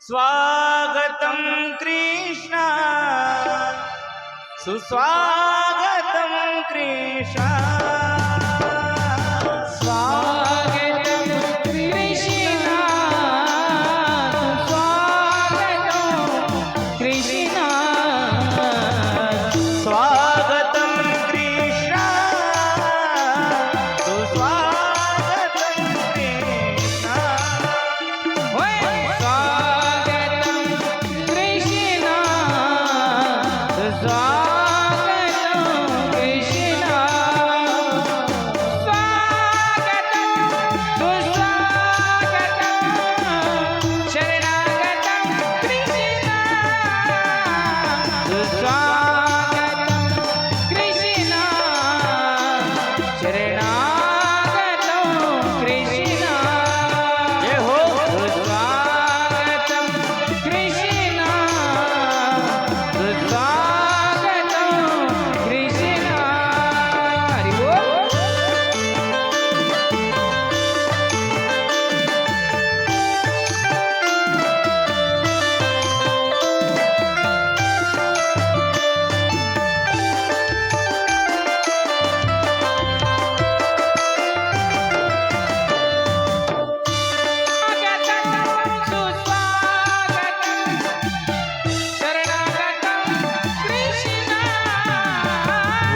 स्वागतं कृष्ण। सुस्वागतं कृष्ण।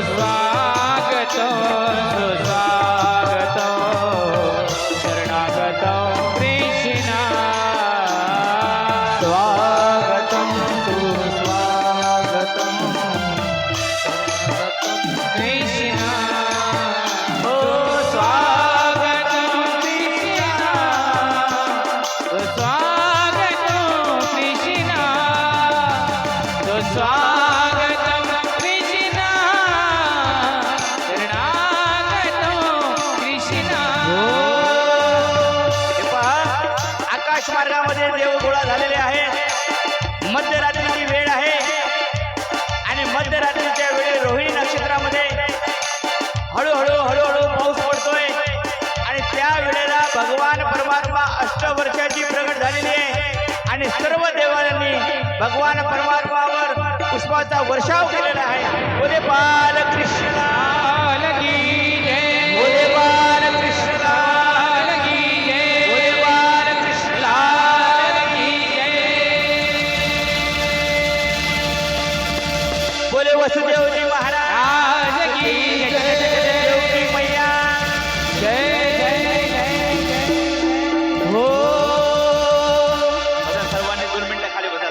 Wow. मार्गामध्ये देव गोळा झालेले आहेत मध्यरात्रीची वेळ आहे. आणि मध्यरात्रीच्या वेळी रोहिणी नक्षत्रामध्ये हळूहळू हळूहळू पाऊस पडतोय. आणि त्या वेळेला भगवान परमात्मा अष्टवर्षाची प्रगट झालेली आहे. आणि सर्व देवांनी भगवान परमात्मावर पुष्पाचा वर्षाव केलेला आहे. बोले बालकृष्ण.